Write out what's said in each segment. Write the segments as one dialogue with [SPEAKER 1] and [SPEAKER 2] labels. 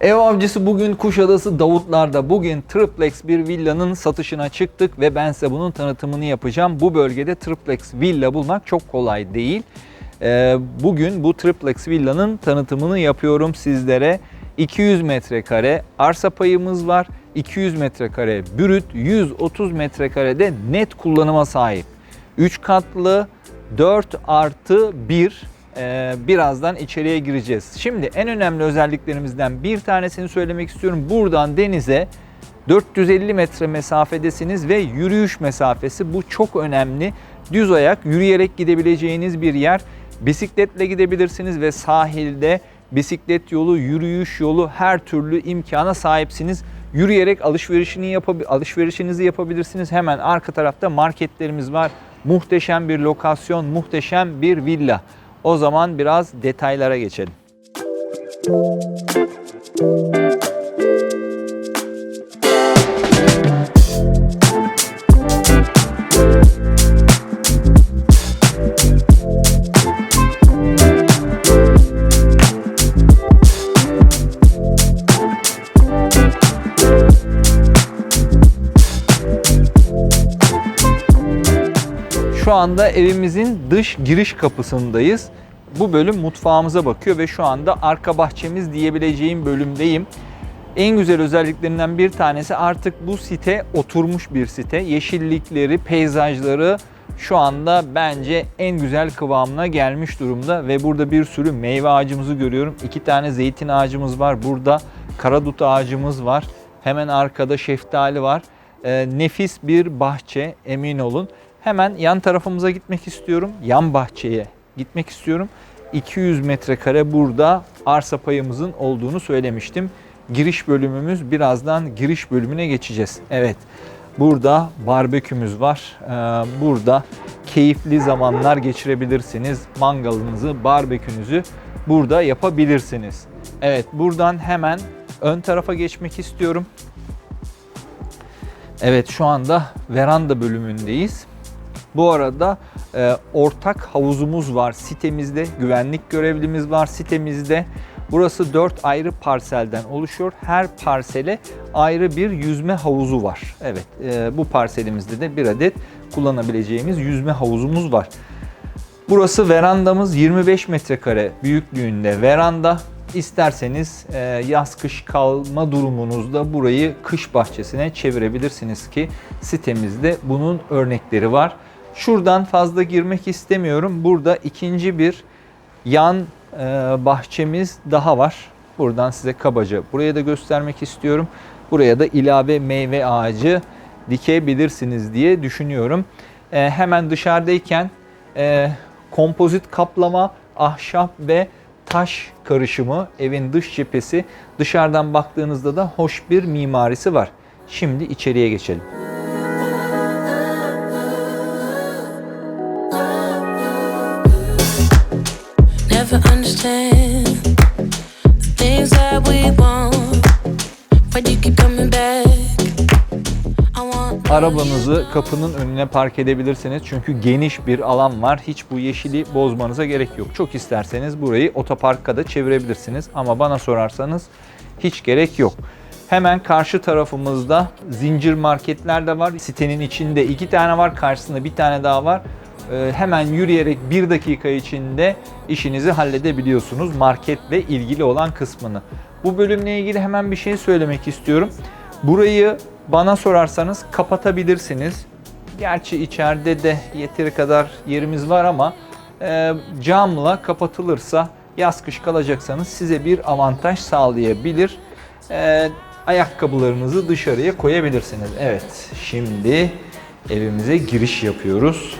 [SPEAKER 1] Ev avcısı bugün Kuşadası Davutlar'da bugün triplex bir villanın satışına çıktık ve ben size bunun tanıtımını yapacağım. Bu bölgede triplex villa bulmak çok kolay değil. Ee, Bugün bu triplex villanın tanıtımını yapıyorum sizlere. 200 metrekare arsa payımız var. 200 metrekare bürüt, 130 metrekarede net kullanıma sahip. 3 katlı 4 artı 1 ee, birazdan içeriye gireceğiz. Şimdi en önemli özelliklerimizden bir tanesini söylemek istiyorum. Buradan denize 450 metre mesafedesiniz ve yürüyüş mesafesi bu çok önemli. Düz ayak yürüyerek gidebileceğiniz bir yer. Bisikletle gidebilirsiniz ve sahilde bisiklet yolu, yürüyüş yolu her türlü imkana sahipsiniz. Yürüyerek alışverişini yapabi- alışverişinizi yapabilirsiniz. Hemen arka tarafta marketlerimiz var. Muhteşem bir lokasyon, muhteşem bir villa. O zaman biraz detaylara geçelim. Şu anda evimizin dış giriş kapısındayız. Bu bölüm mutfağımıza bakıyor ve şu anda arka bahçemiz diyebileceğim bölümdeyim. En güzel özelliklerinden bir tanesi artık bu site oturmuş bir site. Yeşillikleri, peyzajları şu anda bence en güzel kıvamına gelmiş durumda ve burada bir sürü meyve ağacımızı görüyorum. İki tane zeytin ağacımız var. Burada karadut ağacımız var. Hemen arkada şeftali var. Ee, nefis bir bahçe emin olun. Hemen yan tarafımıza gitmek istiyorum. Yan bahçeye gitmek istiyorum. 200 metrekare burada arsa payımızın olduğunu söylemiştim. Giriş bölümümüz birazdan giriş bölümüne geçeceğiz. Evet. Burada barbekümüz var. Ee, Burada keyifli zamanlar geçirebilirsiniz. Mangalınızı, barbekünüzü burada yapabilirsiniz. Evet, buradan hemen ön tarafa geçmek istiyorum. Evet, şu anda veranda bölümündeyiz. Bu arada e, ortak havuzumuz var sitemizde. Güvenlik görevlimiz var sitemizde. Burası 4 ayrı parselden oluşuyor. Her parsele ayrı bir yüzme havuzu var. Evet e, bu parselimizde de bir adet kullanabileceğimiz yüzme havuzumuz var. Burası verandamız 25 metrekare büyüklüğünde veranda. İsterseniz e, yaz kış kalma durumunuzda burayı kış bahçesine çevirebilirsiniz ki sitemizde bunun örnekleri var. Şuradan fazla girmek istemiyorum. Burada ikinci bir yan e, bahçemiz daha var. Buradan size kabaca buraya da göstermek istiyorum. Buraya da ilave meyve ağacı dikebilirsiniz diye düşünüyorum. E, hemen dışarıdayken e, kompozit kaplama, ahşap ve taş karışımı evin dış cephesi. Dışarıdan baktığınızda da hoş bir mimarisi var. Şimdi içeriye geçelim.
[SPEAKER 2] Want
[SPEAKER 1] Arabanızı kapının önüne park edebilirsiniz. Çünkü geniş bir alan var. Hiç bu yeşili bozmanıza gerek yok. Çok isterseniz burayı otoparka da çevirebilirsiniz. Ama bana sorarsanız hiç gerek yok. Hemen karşı tarafımızda zincir marketler de var. Sitenin içinde iki tane var. Karşısında bir tane daha var. Ee, hemen yürüyerek bir dakika içinde işinizi halledebiliyorsunuz marketle ilgili olan kısmını. Bu bölümle ilgili hemen bir şey söylemek istiyorum. Burayı bana sorarsanız kapatabilirsiniz. Gerçi içeride de yeteri kadar yerimiz var ama e, camla kapatılırsa yaz kış kalacaksanız size bir avantaj sağlayabilir. E, ayakkabılarınızı dışarıya koyabilirsiniz. Evet şimdi evimize giriş yapıyoruz.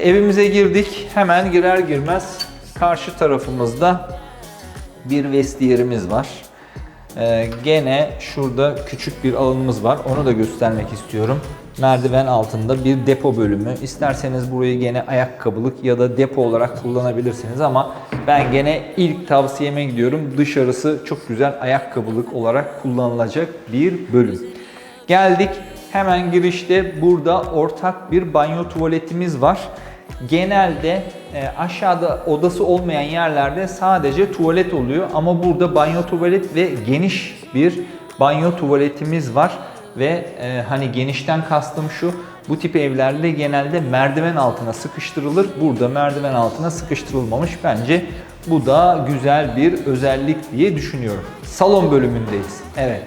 [SPEAKER 1] Evimize girdik. Hemen girer girmez karşı tarafımızda bir vestiyerimiz var. Ee, gene şurada küçük bir alanımız var. Onu da göstermek istiyorum. Merdiven altında bir depo bölümü. İsterseniz burayı gene ayakkabılık ya da depo olarak kullanabilirsiniz ama ben gene ilk tavsiyeme gidiyorum. Dışarısı çok güzel ayakkabılık olarak kullanılacak bir bölüm. Geldik hemen girişte burada ortak bir banyo tuvaletimiz var. Genelde e, aşağıda odası olmayan yerlerde sadece tuvalet oluyor ama burada banyo tuvalet ve geniş bir banyo tuvaletimiz var ve e, hani genişten kastım şu bu tip evlerde genelde merdiven altına sıkıştırılır. Burada merdiven altına sıkıştırılmamış. Bence bu da güzel bir özellik diye düşünüyorum. Salon bölümündeyiz. Evet.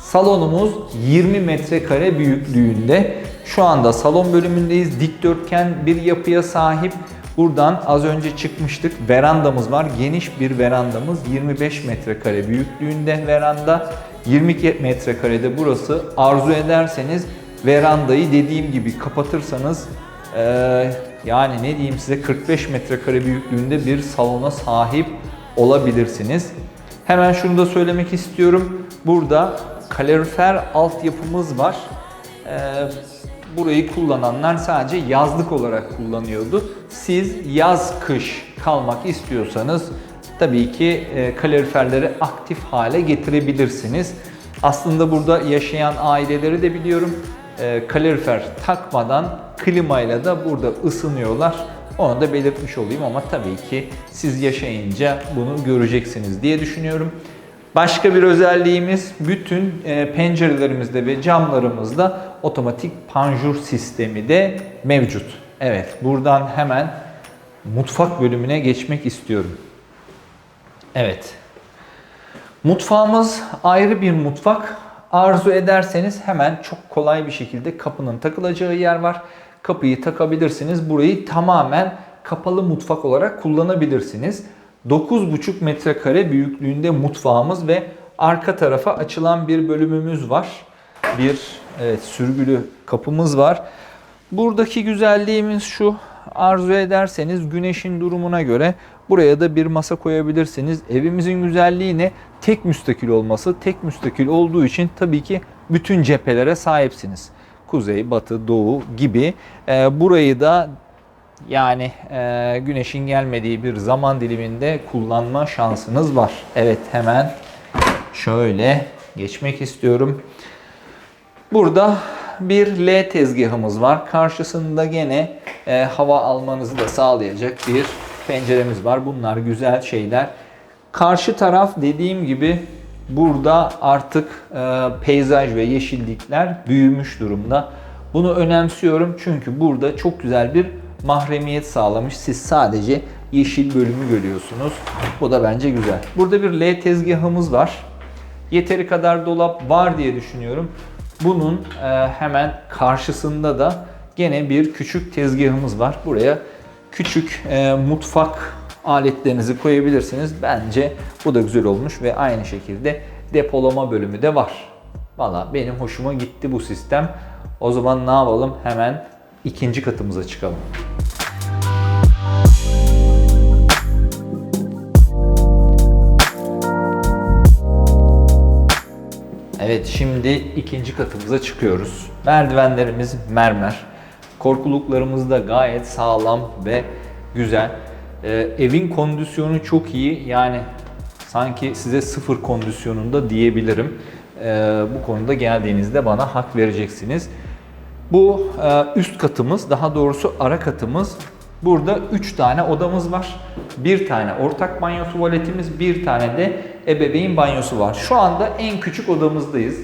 [SPEAKER 1] Salonumuz 20 metrekare büyüklüğünde. Şu anda salon bölümündeyiz. Dikdörtgen bir yapıya sahip. Buradan az önce çıkmıştık. Verandamız var. Geniş bir verandamız. 25 metrekare büyüklüğünde veranda. 22 metrekarede burası. Arzu ederseniz verandayı dediğim gibi kapatırsanız eee, yani ne diyeyim size 45 metrekare büyüklüğünde bir salona sahip olabilirsiniz. Hemen şunu da söylemek istiyorum. Burada kalorifer altyapımız var. Ee, burayı kullananlar sadece yazlık olarak kullanıyordu. Siz yaz kış kalmak istiyorsanız tabii ki e, kaloriferleri aktif hale getirebilirsiniz. Aslında burada yaşayan aileleri de biliyorum. E, kalorifer takmadan klimayla da burada ısınıyorlar. Onu da belirtmiş olayım ama tabii ki siz yaşayınca bunu göreceksiniz diye düşünüyorum. Başka bir özelliğimiz bütün e, pencerelerimizde ve camlarımızda otomatik panjur sistemi de mevcut. Evet buradan hemen mutfak bölümüne geçmek istiyorum. Evet. Mutfağımız ayrı bir mutfak. Arzu ederseniz hemen çok kolay bir şekilde kapının takılacağı yer var. Kapıyı takabilirsiniz. Burayı tamamen kapalı mutfak olarak kullanabilirsiniz. 9,5 metrekare büyüklüğünde mutfağımız ve arka tarafa açılan bir bölümümüz var. Bir evet, sürgülü kapımız var. Buradaki güzelliğimiz şu. Arzu ederseniz güneşin durumuna göre buraya da bir masa koyabilirsiniz. Evimizin güzelliği ne? Tek müstakil olması. Tek müstakil olduğu için tabii ki bütün cephelere sahipsiniz. Kuzey, batı, doğu gibi. Ee, burayı da yani e, güneşin gelmediği bir zaman diliminde kullanma şansınız var. Evet hemen şöyle geçmek istiyorum. Burada bir L tezgahımız var. Karşısında gene e, hava almanızı da sağlayacak bir penceremiz var. Bunlar güzel şeyler. Karşı taraf dediğim gibi burada artık e, peyzaj ve yeşillikler büyümüş durumda. Bunu önemsiyorum çünkü burada çok güzel bir mahremiyet sağlamış. Siz sadece yeşil bölümü görüyorsunuz. Bu da bence güzel. Burada bir L tezgahımız var. Yeteri kadar dolap var diye düşünüyorum. Bunun e, hemen karşısında da gene bir küçük tezgahımız var. Buraya küçük e, mutfak aletlerinizi koyabilirsiniz. Bence bu da güzel olmuş ve aynı şekilde depolama bölümü de var. Valla benim hoşuma gitti bu sistem. O zaman ne yapalım? Hemen ikinci katımıza çıkalım. Evet şimdi ikinci katımıza çıkıyoruz. Merdivenlerimiz mermer. Korkuluklarımız da gayet sağlam ve güzel. Ee, evin kondisyonu çok iyi. Yani sanki size sıfır kondisyonunda diyebilirim. Ee, bu konuda geldiğinizde bana hak vereceksiniz. Bu e, üst katımız, daha doğrusu ara katımız. Burada 3 tane odamız var. Bir tane ortak banyo tuvaletimiz, bir tane de ebeveyn banyosu var. Şu anda en küçük odamızdayız.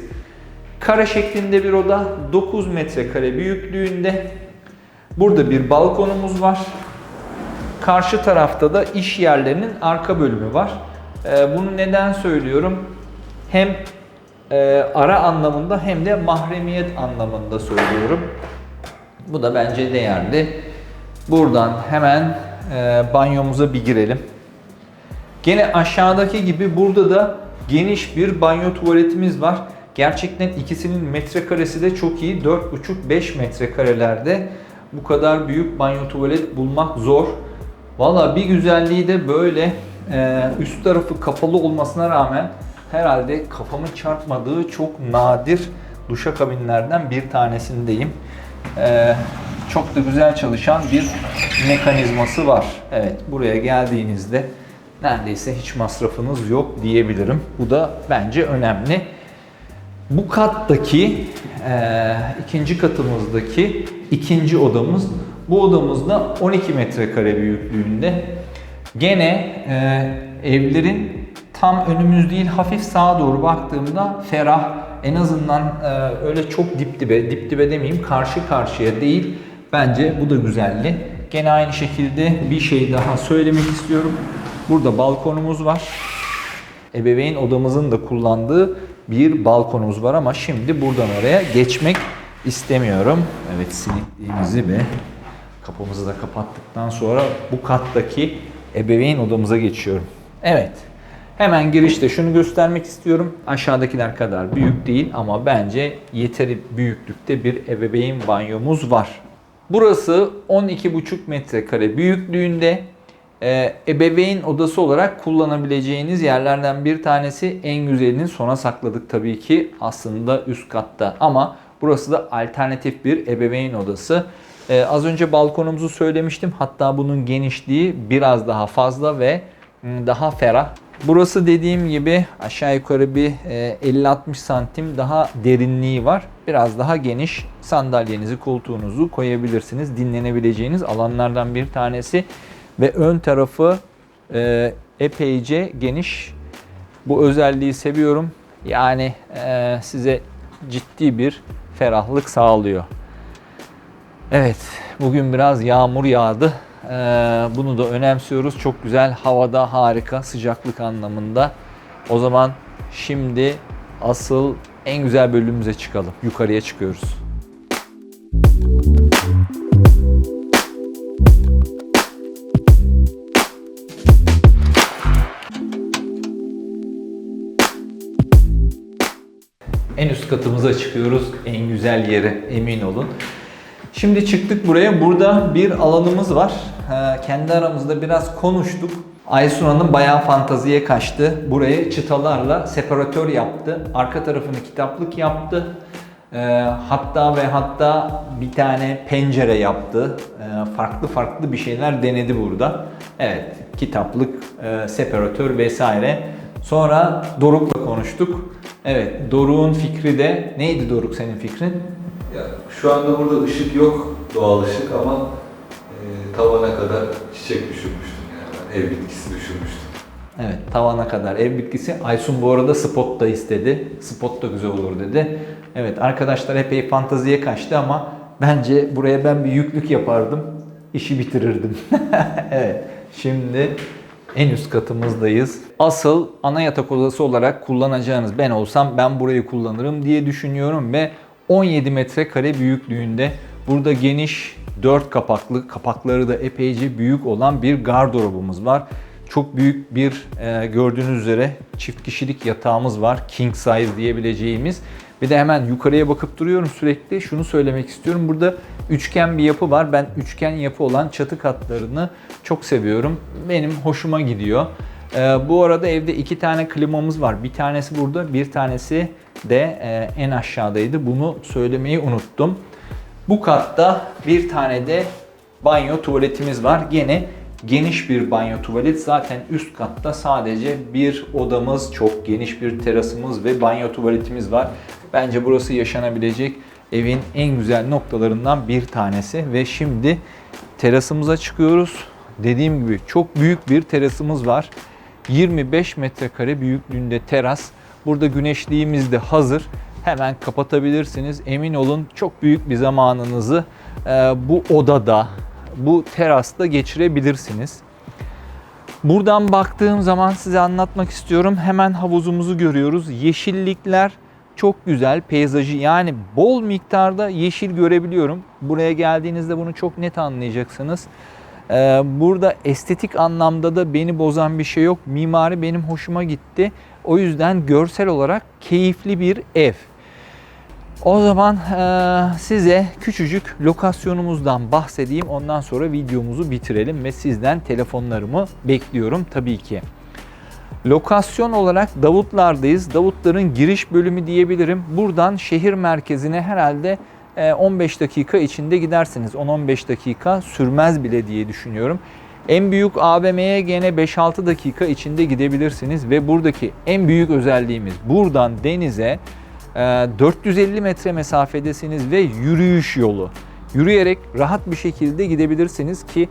[SPEAKER 1] Kare şeklinde bir oda, 9 metrekare büyüklüğünde. Burada bir balkonumuz var. Karşı tarafta da iş yerlerinin arka bölümü var. Ee, bunu neden söylüyorum? Hem e, ara anlamında hem de mahremiyet anlamında söylüyorum. Bu da bence değerli. Buradan hemen e, banyomuza bir girelim. Gene aşağıdaki gibi burada da geniş bir banyo tuvaletimiz var. Gerçekten ikisinin metrekaresi de çok iyi. 4,5-5 metrekarelerde bu kadar büyük banyo tuvalet bulmak zor. Valla bir güzelliği de böyle e, üst tarafı kapalı olmasına rağmen herhalde kafamın çarpmadığı çok nadir duşakabinlerden bir tanesindeyim. E, çok da güzel çalışan bir mekanizması var. Evet buraya geldiğinizde neredeyse hiç masrafınız yok diyebilirim. Bu da bence önemli. Bu kattaki e, ikinci katımızdaki ikinci odamız Bu odamız da 12 metrekare büyüklüğünde. Gene e, evlerin tam önümüz değil hafif sağa doğru baktığımda ferah en azından e, öyle çok dip dibe, dip dibe demeyeyim karşı karşıya değil. Bence bu da güzelli. Gene aynı şekilde bir şey daha söylemek istiyorum. Burada balkonumuz var. Ebeveyn odamızın da kullandığı bir balkonumuz var ama şimdi buradan oraya geçmek istemiyorum. Evet silikliğimizi ve kapımızı da kapattıktan sonra bu kattaki ebeveyn odamıza geçiyorum. Evet. Hemen girişte şunu göstermek istiyorum. Aşağıdakiler kadar büyük değil ama bence yeteri büyüklükte bir ebeveyn banyomuz var. Burası 12,5 metrekare büyüklüğünde e, ebeveyn odası olarak kullanabileceğiniz yerlerden bir tanesi. En güzelini sona sakladık tabii ki aslında üst katta ama burası da alternatif bir ebeveyn odası. E, az önce balkonumuzu söylemiştim hatta bunun genişliği biraz daha fazla ve daha ferah. Burası dediğim gibi aşağı yukarı bir e, 50-60 santim daha derinliği var. Biraz daha geniş sandalyenizi, koltuğunuzu koyabilirsiniz. Dinlenebileceğiniz alanlardan bir tanesi. Ve ön tarafı e, epeyce geniş. Bu özelliği seviyorum. Yani e, size ciddi bir ferahlık sağlıyor. Evet, bugün biraz yağmur yağdı. Ee, bunu da önemsiyoruz. Çok güzel, havada harika, sıcaklık anlamında. O zaman şimdi asıl en güzel bölümümüze çıkalım. Yukarıya çıkıyoruz. En üst katımıza çıkıyoruz. En güzel yere emin olun. Şimdi çıktık buraya. Burada bir alanımız var. Kendi aramızda biraz konuştuk. Aysun Hanım bayağı fantaziye kaçtı. Burayı çıtalarla separatör yaptı. Arka tarafını kitaplık yaptı. Ee, hatta ve hatta bir tane pencere yaptı. Ee, farklı farklı bir şeyler denedi burada. Evet, kitaplık, e, separatör vesaire. Sonra Doruk'la konuştuk. Evet, Doruk'un fikri de neydi Doruk senin fikrin?
[SPEAKER 3] Ya, şu anda burada ışık yok, doğal ışık ama e, tavana kadar çiçek düşürmüştüm yani ev bitkisi düşürmüştüm.
[SPEAKER 1] Evet tavana kadar ev bitkisi. Aysun bu arada spot da istedi. Spot da güzel olur dedi. Evet arkadaşlar epey fantaziye kaçtı ama bence buraya ben bir yüklük yapardım. işi bitirirdim. evet şimdi en üst katımızdayız. Asıl ana yatak odası olarak kullanacağınız ben olsam ben burayı kullanırım diye düşünüyorum ve 17 metrekare büyüklüğünde burada geniş 4 kapaklı kapakları da epeyce büyük olan bir gardırobumuz var. Çok büyük bir e, gördüğünüz üzere çift kişilik yatağımız var. King size diyebileceğimiz. Bir de hemen yukarıya bakıp duruyorum sürekli. Şunu söylemek istiyorum. Burada üçgen bir yapı var. Ben üçgen yapı olan çatı katlarını çok seviyorum. Benim hoşuma gidiyor. Ee, bu arada evde iki tane klimamız var. Bir tanesi burada, bir tanesi de e, en aşağıdaydı. Bunu söylemeyi unuttum. Bu katta bir tane de banyo tuvaletimiz var. Gene geniş bir banyo tuvalet. Zaten üst katta sadece bir odamız, çok geniş bir terasımız ve banyo tuvaletimiz var. Bence burası yaşanabilecek evin en güzel noktalarından bir tanesi. Ve şimdi terasımıza çıkıyoruz. Dediğim gibi çok büyük bir terasımız var. 25 metrekare büyüklüğünde teras. Burada güneşliğimiz de hazır. Hemen kapatabilirsiniz. Emin olun çok büyük bir zamanınızı e, bu odada, bu terasta geçirebilirsiniz. Buradan baktığım zaman size anlatmak istiyorum. Hemen havuzumuzu görüyoruz. Yeşillikler çok güzel. Peyzajı yani bol miktarda yeşil görebiliyorum. Buraya geldiğinizde bunu çok net anlayacaksınız. Ee, burada estetik anlamda da beni bozan bir şey yok. Mimari benim hoşuma gitti. O yüzden görsel olarak keyifli bir ev. O zaman e, size küçücük lokasyonumuzdan bahsedeyim. Ondan sonra videomuzu bitirelim ve sizden telefonlarımı bekliyorum tabii ki. Lokasyon olarak Davutlar'dayız. Davutlar'ın giriş bölümü diyebilirim. Buradan şehir merkezine herhalde e, 15 dakika içinde gidersiniz. 10-15 dakika sürmez bile diye düşünüyorum. En büyük AVM'ye gene 5-6 dakika içinde gidebilirsiniz ve buradaki en büyük özelliğimiz buradan denize e, 450 metre mesafedesiniz ve yürüyüş yolu. Yürüyerek rahat bir şekilde gidebilirsiniz ki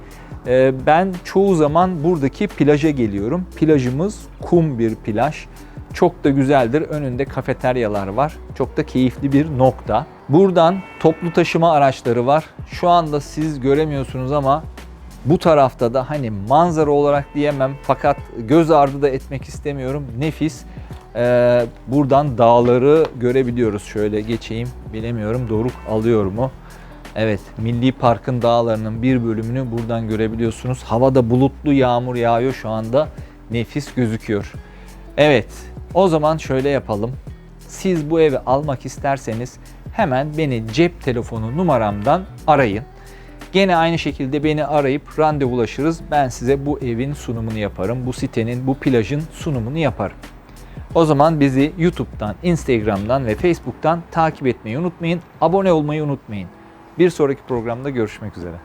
[SPEAKER 1] e, ben çoğu zaman buradaki plaja geliyorum. Plajımız kum bir plaj. Çok da güzeldir. Önünde kafeteryalar var. Çok da keyifli bir nokta. Buradan toplu taşıma araçları var. Şu anda siz göremiyorsunuz ama bu tarafta da hani manzara olarak diyemem fakat göz ardı da etmek istemiyorum. Nefis. Ee, buradan dağları görebiliyoruz. Şöyle geçeyim. Bilemiyorum Doruk alıyor mu? Evet, Milli Park'ın dağlarının bir bölümünü buradan görebiliyorsunuz. Havada bulutlu yağmur yağıyor şu anda. Nefis gözüküyor. Evet, o zaman şöyle yapalım. Siz bu evi almak isterseniz hemen beni cep telefonu numaramdan arayın. Gene aynı şekilde beni arayıp randevulaşırız. Ben size bu evin sunumunu yaparım. Bu sitenin, bu plajın sunumunu yaparım. O zaman bizi YouTube'dan, Instagram'dan ve Facebook'tan takip etmeyi unutmayın. Abone olmayı unutmayın. Bir sonraki programda görüşmek üzere.